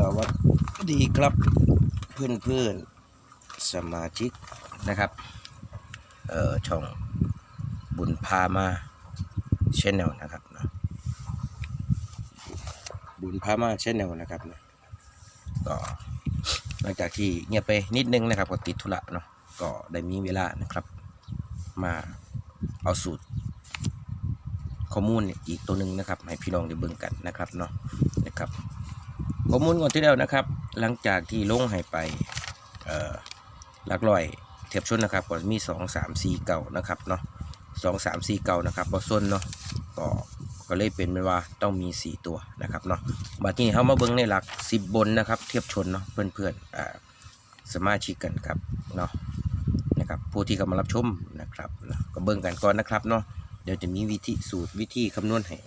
สวัสดีครับเพื่อนเพื่อนๆสมาชิกนะครับเอ่อช่องบุญพามาชแนลนะครับนะบุญพามาชแนลนะครับนะก็หลังจากที่เงียบไปนิดนึงนะครับก็ติดธุระเนาะก็ได้มีเวลานะครับ มาเอาสูตรข้อมูลอีกตัวหนึ่งนะครับ ให้พี่น้องได้เบิ่งกันนะครับเนาะนะครับ ข้อมูลก่อนที่แล้วนะครับ หลังจากที่ลงให้ไปหลักร้อยเทียบชนนะครับก็มีสองสามสี่เก่านะครับเนาะสองสามสี่เก่านะครับบอส้นเนาะก็ก็เลยเป็นไปว่าต้องมีสี่ตัวนะครับเนาะบัดนี้เขามาเบิ่งในหลักสิบบนนะครับ เทียบชนเนาะเพื่อนๆอ่าสมาชิกกันครับเนาะนะครับผู้ที่กำลังรับชมนะครับก็เบิ่งกันก่อนนะครับเนาะเดี๋ยวจะมีวิธีสูตรวิธีคำนวณให้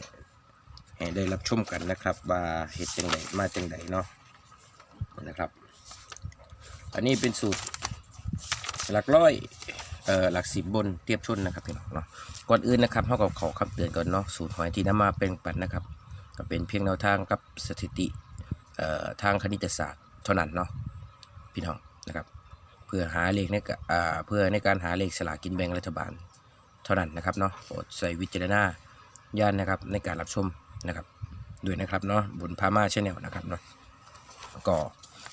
ให้ได้รับชมกันนะครับ ว่าเห็ดจังไดมาจังไดเนาะนะครับ อันนี้เป็นสูตรหลักร้อยเอ่อหลักสิบบนเทียบชนนะครับพี่น้องเนาะก่อนอื่นนะครับเขาก็ขอคำเตือนก่อนเนาะสูตรหอยที่นำมาเป็นปันนะครับ ก็เป็นเพียงแนวทางกับสถิติเอ่อทางคณิตศาสตร์เท่านั้นเนาะพี่น้องนะครับ เพื่อหาเลขในอ่าเพื่อในการหาเลขสลากกินแบ่งรัฐบาล เท่านั้นนะครับเนาะโปรดใส่วิจารณญาณนะครับในการรับชม นะครับด้วยนะครับเนาะบุญพามาชแนลนะครับเนาะก็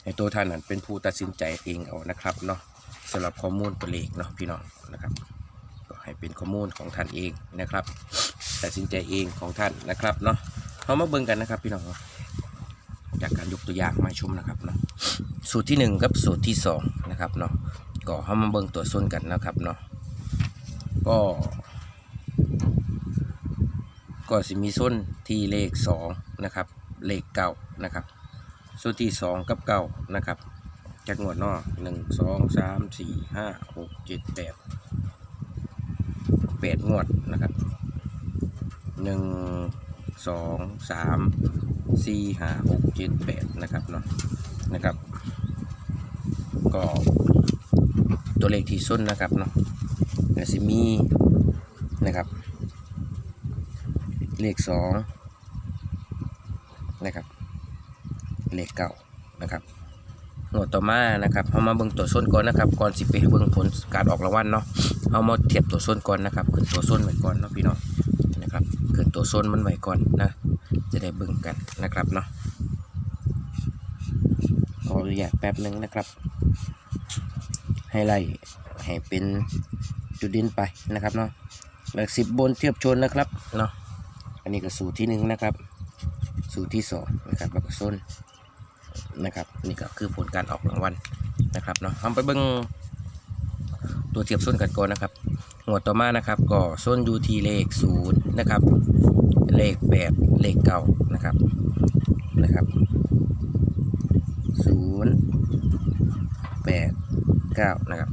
ในตัวท่านนั้นเป็นผู้ตัดสินใจเองเอานะครับเนาะสำหรับข้อมูลตัวเลขเนาะพี่น้องนะครับก็ให้เป็นข้อมูลของท่านเองนะครับ ตัดสินใจเองของท่านนะครับเนาะเรามาเบิ่งกันนะครับพี่น้องจากการยกตัวอย่างมาชมนะครับเนาะสูตรที่หนึ่งกับสูตรที่สองนะครับเนาะก็เรามาเบิ่งตัวส้นกันนะครับเนาะก็ก็จะมีส้น ที่เลขสองนะครับเลขเก้านะครับส้นที่สองกับเก้านะครับจากงวดนอกหนึ่งสองสามสี่ห้าหกเจ็ดแปดแปดงวดนะครับหนึ่งสองสามสี่ห้าหกเจ็ดแปดนะครับเนาะนะครับ ก็ตัวเลขที่ส้นนะครับเนาะก็จะมีนะครับ เลขสอง นะครับเลขเก้านะครับหนวยต่อมานะครับเอามาเบิ่งตัวส้นก่อนนะครับก่อนสิไปเบิ่งผลการออกรางวัลเนาะเอามาเทียบตัวส้นก่อนนะครับขึ้นตัวส้นไว้ก่อนเนาะพี่น้องนะครับขึ้นตัวส้นมันไว้ก่อนนะจะได้เบิ่งกันนะครับเนาะขออนุญาตแป๊บหนึ่งนะครับให้ไล่ให้เป็นจุดเด่นไปนะครับเนาะหลักสิบบนเทียบชนนะครับเนาะอันนี้ก็สูตรที่หนึ่งนะครับ สูตรที่สองนะครับแล้วก็ส้นนะครับนี่ก็คือผลการออกรางวัลนะครับเนาะทำไปเบิ้งตัวเทียบส้นกันก่อนนะครับงวดต่อมานะครับก็ส้นยูทีเลขศูนย์นะครับ เลขแปดเลขเก้านะครับนะครับศูนย์แปดเก้านะครับ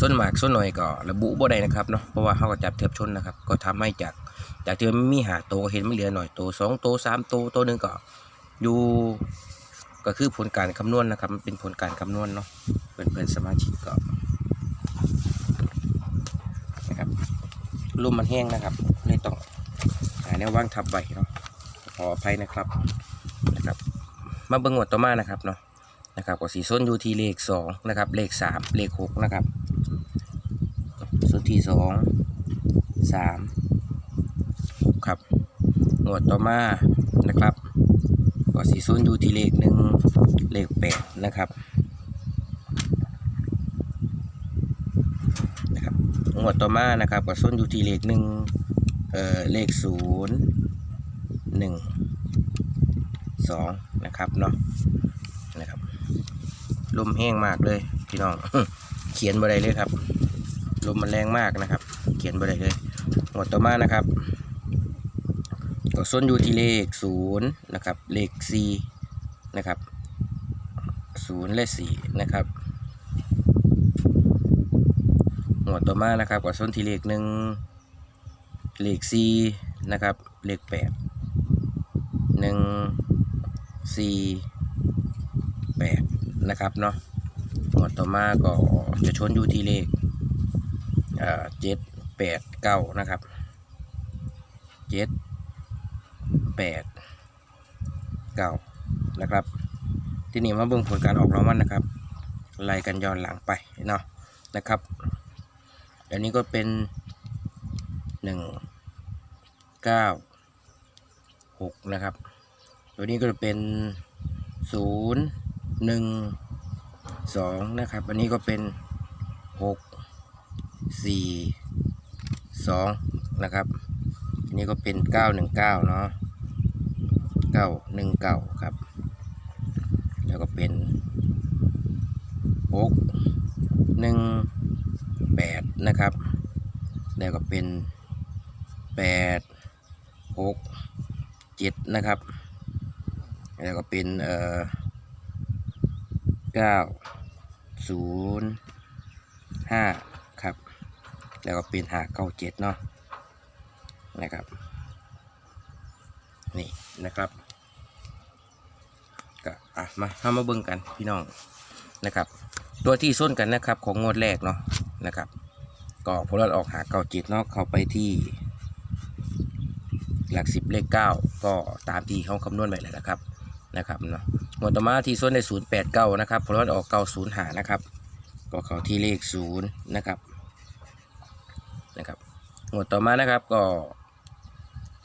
ส้นหมากส้นหน่อยก็ระบุบ่ได้นะครับเนาะเพราะว่าเขาก็จับเทียบชนนะครับ ก็ทำให้จาก จากที่มันมีหาโตก็เห็นมันเหลือหน่อยโตสองโตสามโตวตัวหนึ่งก็อยู่ก็คือผลการคำนวณนะครับมันเป็นผลการคำนวณเนาะเพื่อนเพื่อนๆสมาชิกก็นะครับลมมันแห้งนะครับเลยต้องหาแนวว่างทับไว้เนาะขออภัยนะครับนะครับ มาเบิ่งงวดต่อมานะครับเนาะนะครับก็สีส้นอยู่ที่เลขสองนะครับ เลขสามเลขหกนะครับส่วนที่สองสาม วดต่อมานะครับก็สีส้นอยู่ที่เลขหนึ่งเลขแปดนะครับนะครับหมวดต่อมานะครับก็ส้นอยู่ที่เลขหนึ่งเอ่อเลขศูนย์หนึ่งสองนะครับเนาะนะครับลมแห้งมากเลยพี่น้องเขียนบ่ได้เลยครับลมมันแรงมากนะครับ เขียนบ่ได้เลยหมวดต่อมานะครับ ก็ส้นอยู่ที่เลขศูนย์นะครับ เลขสี่นะครับศูนย์และสี่นะครับหมวดต่อมานะครับก็ส้นที่เลขหนึ่งเลขสี่นะครับ เลขแปดหนึ่งสี่แปดนะครับเนาะหมวดต่อมาก็จะชนอยู่ที่เลขเจ็ดแปดเก้านะครับเจ็ด แปดเก้านะครับ ทีนี้มาเบิ่งผลการออกรางวัลนะครับไล่กันย้อนหลังไปเนาะนะครับอันนี้ก็เป็นหนึ่งเก้าหกนะครับ ตัวนี้ก็จะเป็นศูนย์หนึ่งสองนะครับ อันนี้ก็เป็นหกสี่สองนะครับ อันนี้ก็เป็นเก้าหนึ่งเก้าเนาะ เก้าหนึ่งเก้าครับ แล้วก็เป็นหกหนึ่งแปดนะครับ แล้วก็เป็นแปดหกเจ็ดนะครับ แล้วก็เป็นเอ่อเก้าศูนย์ห้าครับ แล้วก็เป็นหาเก้าเจ็ดเนาะนะครับ นะครับก็อะมาเอามาเบิ่งกันพี่น้องนะครับ ตัวที่ส้นกันนะครับ ของงวดแรกเนาะนะครับ ก็พลเราออกหาเก้าจ็ดเนาะเข้าไปที่หลักสิบเลขเก้าก็ตามที่เขาคำนวณไว้แล้วนะครับนะครับเนาะงวดต่อมาที่ส้นในศูนย์แปดเก้านะครับพลเราออกเก้าศูนย์หานะครับ ก็เข้าที่เลขศูนย์นะครับนะครับงวดต่อมานะครับก็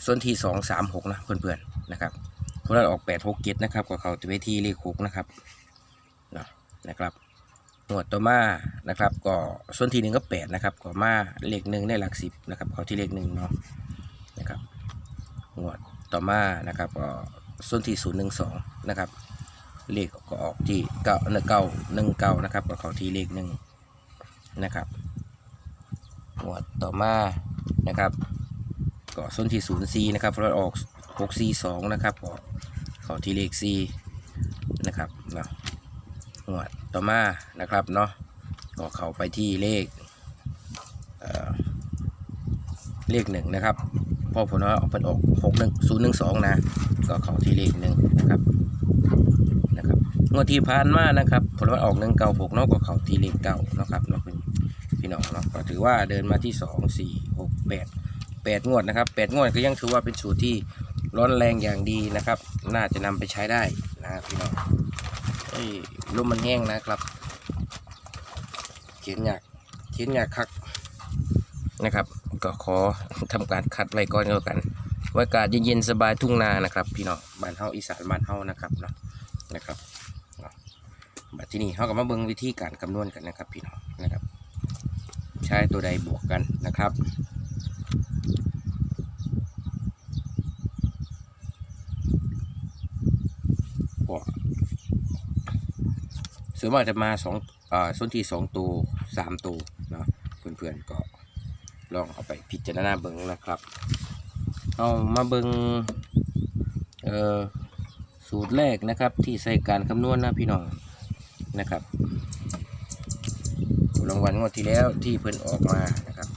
ส่วนที่สองสามหกนะเพื่อนๆ นะครับพวกเราออกแปดหกเจ็ดนะครับก็เขาเวทีเลขหกนะครับเนะนะครับหมวดต่อมานะครับ ก็ส่วนที่หนึ่งก็แปดนะครับก็มาเลขหนึ่งได้หลักสิบนะครับเขาที่เลขหนึ่งเนาะนะครับหมวดต่อมานะครับก็ส่วนที่ศูนย์หนึ่งสองนะครับเลขก็ออกที่เก้าเก้าหนึ่งเก้านะครับก็เขาที่เลขหนึ่งนะครับหมวดต่อมานะครับก็ส่วนที่ศูนย์สี่นะครับเราออก หกสี่สองนะครับก็เขาที่เลขสี่นะครับเนาะหวดต่อมานะครับเนาะก็เข้าไปที่เลขเอ่อเลขหนึ่งนะครับพอผลว่าออกเป็นออกหกหนึ่งศูนย์หนึ่งสองนะ ก็เข้าที่เลขหนึ่งนะครับนะครับงวดที่ผ่านมานะครับผลว่าออกหนึ่งเก้าหกเนาะก็เข้าที่เลขเก้านะครับเนาะพี่น้องเนาะก็ถือว่าเดินมาที่สองสี่หกแปดแปดงวดนะครับแปดงวดก็ยังถือว่าเป็นสูตรที่ ร้อนแรงอย่างดีนะครับ น่าจะนำไปใช้ได้นะครับพี่น้องเอ้ยลมมันแห้งนะครับ เขียนอยากเขียนอยากคักนะครับ ก็ขอทำการคัดไว้ก่อนก็กันวอากาศเย็นๆสบายทุ่งนานะครับพี่น้องบ้านเฮาอีสานบ้านเฮานะครับเนาะนะครับเนาะบัดที่นี่เฮาก็มาเบิ่งวิธีการคำนวณกันนะครับพี่น้องนะครับ ใช้ตัวใดบวกกันนะครับ ส่วนมากจะมาสองอ่าส่วนที่สองตัวสามตัวเนาะเพื่อนๆก็ลองเอาไปพิจารณาเบิ้งนะครับ เอามาเบิ้งเอ่อสูตรแรกนะครับที่ใส่การคำนวณนะพี่น้องนะครับรางวัลงวดที่แล้วที่เพิ่นออกมานะครับ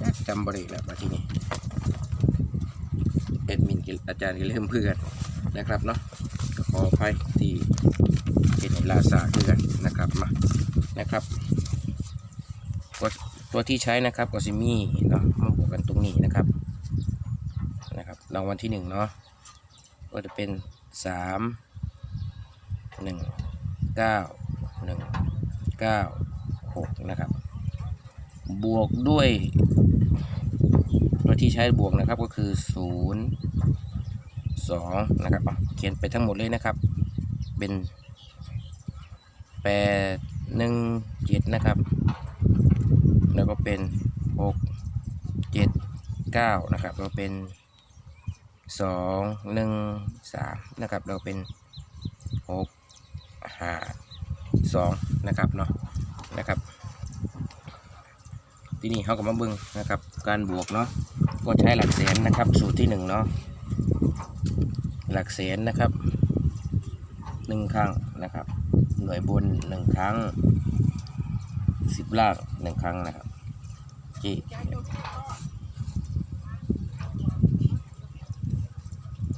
จักจำบริแล้วมาที่นี่เอ็ดมินอาจารย์ก็เริ่มเพื่อนนะครับเนาะขออภัยที่ ลาซาเดือนนะครับมานะครับตัวตัวที่ใช้นะครับก็ซิมี่เนาะมาบวกกันตรงนี้นะครับนะครับรางวัลที่หนึ่งเนาะก็จะเป็นสามหนึ่งเก้าหนึ่งเก้าหกนะครับบวกด้วยตัวที่ใช้บวกนะครับก็คือศูนย์สองนะครับเขียนไปทั้งหมดเลยนะครับ เป็น แปดหนึ่งเจ็ดนะครับ แล้วก็เป็นหกเจ็ดเก้านะครับแล้วเป็นสองหนึ่งสามนะครับแล้วเป็นหกห้าสองนะครับเนาะนะครับทีนี้เขาก็มาบิ่งนะครับ การบวกเนาะก็ใช้หลักแสนนะครับ สูตรที่หนึ่งเนาะหลักแสนนะครับหนึ่งครั้งนะครับ หน่วยบนหนึ่งครั้งสิบล่างหนึ่งครั้งนะครับจี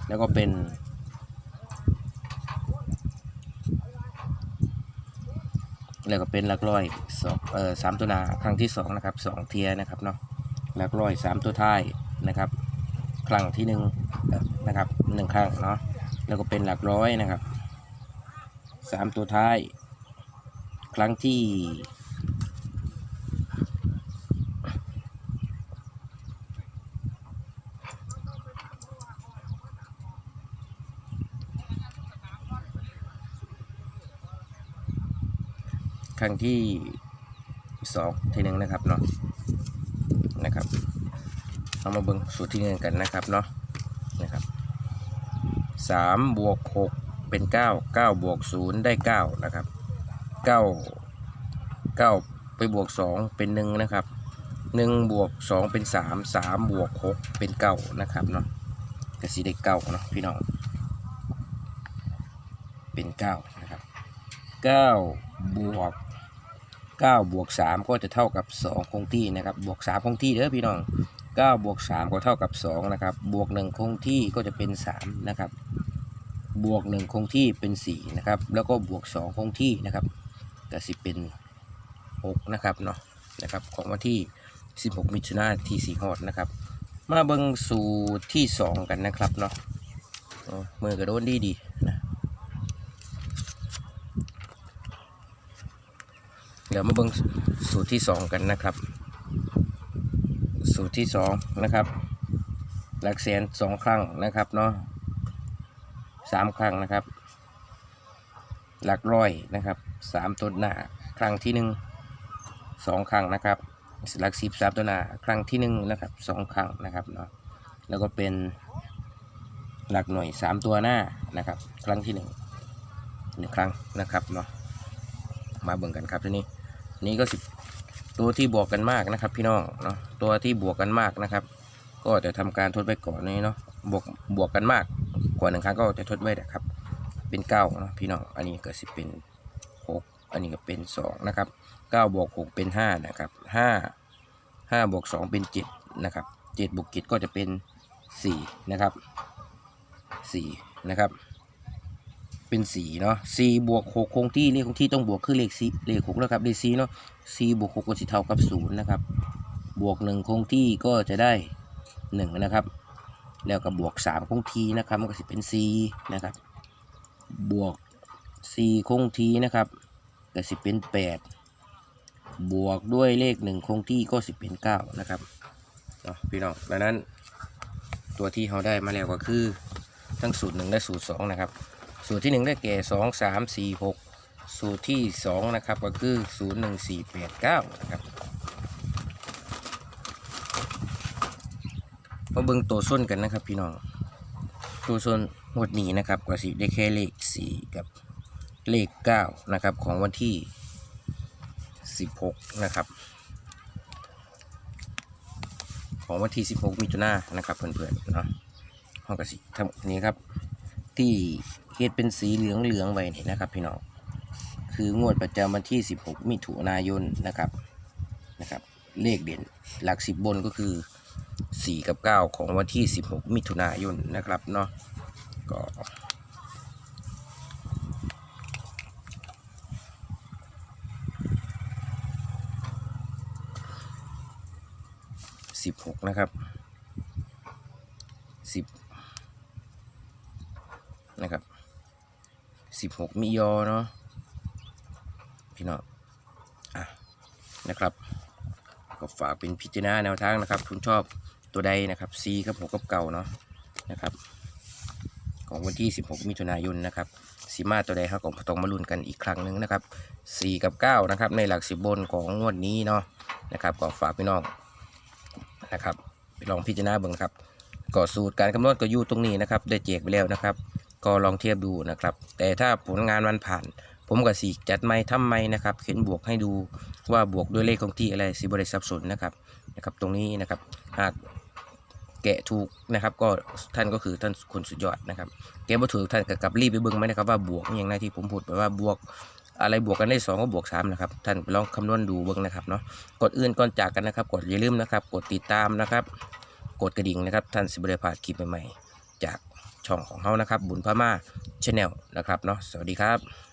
แล้วก็เป็นแล้วก็เป็นหลักร้อยสองเอ่อสามตัวนาครั้งที่สองนะครับสองเทียนะครับเนาะหลักร้อยสามตัวท้ายนะครับ ครั้งที่หนึ่งนะครับหนึ่งครั้งเนาะแล้วก็เป็นหลักร้อยนะครับ สามตัวท้าย ครั้งที่ครั้งที่สองทีหนึ่งนะครับเนาะนะครับเอามาเบิ่งสูตรที่หนึ่งกันนะครับเนาะนะครับสามบวกหก เป็นเก้าเก้าบวกศูนย์ได้เก้านะครับเก้าเก้าไปบวกสองเป็นหนึ่งนะครับหนึ่งบวกสองเป็นสามสามบวกหกเป็นเก้านะครับเนาะกสีได้เก้าเนาะพี่น้อง เป็นเก้านะครับเก้าบวก 9 บวก 3 ก็จะเท่ากับ 2 คงที่นะครับ บวก 3 คงที่เด้อพี่น้อง9บวก3ก็เท่ากับ 2 นะครับ บวก 1 คงที่ก็จะเป็น 3 นะครับ บวก 1 คงที่เป็น 4 นะครับ แล้วก็บวก 2 คงที่นะครับก็สิเป็น 6 นะครับเนาะนะครับของวันที่ 16 มิถุนายนที่4ฮอดนะครับ มาเบิงสูตรที่ 2 กันนะครับเนาะโอ้มือกระโดนดีดีนะเดี๋ยวมาเบิงสูตรที่สองกันนะครับ สูตรที่สองนะครับ หลักแสนสองครั้งนะครับเนาะ สามครั้งนะครับ หลักร้อยนะครับสามตัวหน้าครั้งที่หนึ่งสองครั้งนะครับหลักสิบสามตัวหน้าครั้งที่หนึ่งนะครับสองครั้งนะครับเนาะแล้วก็เป็นหลักหน่วยสามตัวหน้านะครับ ครั้งที่หนึ่งหนึ่งครั้งนะครับเนาะมาเบิ่งกันครับทีนี้นี่ก็สิบตัวที่บวกกันมากนะครับ พี่น้องเนาะตัวที่บวกกันมากนะครับ ก็จะทำการทดไว้ก่อนนี้เนาะบวกบวกกันมาก กว่าหนึ่งครั้งก็จะทดไว้นะครับ เป็นเก้าเนาะพี่น้องอันนี้ก็สิเป็นหกอันนี้ก็เป็นสองนะครับเก้าบวกหกเป็นห้านะครับห้าห้าบวกสองเป็นเจ็ดนะครับเจ็ดบวกเจ็ดก็จะเป็นสี่นะครับสี่นะครับเป็นสี่เนาะสี่บวกหกคงที่เลขคงที่ต้องบวกคือเลขสี่เลขหกแล้วครับเลขสี่เนาะสี่บวกหกก็สิเท่ากับศูนย์นะครับบวกหนึ่งคงที่ก็จะได้หนึ่งนะครับ แล้วก็บวกสามคงทีนะครับมันก็สิเป็นสี่นะครับ บวกสี่คงทีนะครับก็สิเป็นแปดบวกด้วยเลขหนึ่งคงที่ก็สิเป็นเก้านะครับเนาะพี่น้องดังนั้น ตัวที่เราได้มาแล้วก็คือทั้งสูตรหนึ่งและสูตรสองนะครับ สูตรที่หนึ่งได้แก่สองสามสี่หกสูตรที่สองนะครับก็คือศูนย์หนึ่งสี่แปดเก้านะครับมา เบิ่งตัวส้นกันนะครับ พี่น้องตัวส้นหมดนี้นะครับก็สิได้แค่เลขสี่กับเลขเก้านะครับของวันที่สิบหกนะครับ ของวันที่สิบหกมิถุนายนนะครับเพื่อนๆเนาะห้องกสิทำนี้ครับ ที่เฮ็ดเป็นสีเหลืองเหลืองไว้นี่นะครับพี่น้องคืองวดประจำวันที่ 16 มิถุนายนนะครับนะครับ เลขเด่นหลักสิบบนก็คือ 4 กับ 9 ของวันที่ 16 มิถุนายนนะครับเนาะก็สิบหกนะครับสิบนะครับ16มิยอเนาะพี่น้องอะนะครับ ฝากเป็นพิจารณาแนวทางนะครับ คุณชอบตัวใดนะครับ C กับ6กับเก่าเนาะนะครับ ของวันที่ 16 มิถุนายนนะครับสีมาตัวใดครับของตองมาลุ้นกันอีกครั้งหนึ่งนะครับ 4 กับ 9 นะครับ ในหลักสิบบนของงวดนี้เนาะนะครับก็ฝากพี่น้องนะครับไปลองพิจารณาเบิ่งครับก็สูตรการคำนวณก็อยู่ตรงนี้นะครับ ได้แจกไปแล้วนะครับ ก็ลองเทียบดูนะครับ แต่ถ้าผลงานมันผ่าน ผมก็สีจัดไม่ทำไม่นะครับเขียนบวกให้ดูว่าบวกด้วยเลขของที่อะไรสิบริสับสนนะครับนะครับ ตรงนี้นะครับหากแกะถูกนะครับ ก็ท่านก็คือท่านคนสุดยอดนะครับแกะบ่ถูกท่านกับรีบไปเบิ่งไหมนะครับว่าบวกอย่างไรที่ผมพูดไปว่าบวกอะไรบวกกันได้สองก็บวกสามนะครับท่านไปลองคำนวณดูเบิ่งนะครับเนาะกดอื่นก่อนจากกันนะครับ กดอย่าลืมนะครับ กดติดตามนะครับ กดกระดิ่งนะครับ ท่านสิบได้พาดคลิปใหม่ๆจากช่องของเขานะครับ บุญพม่าชาแนลนะครับเนาะสวัสดีครับ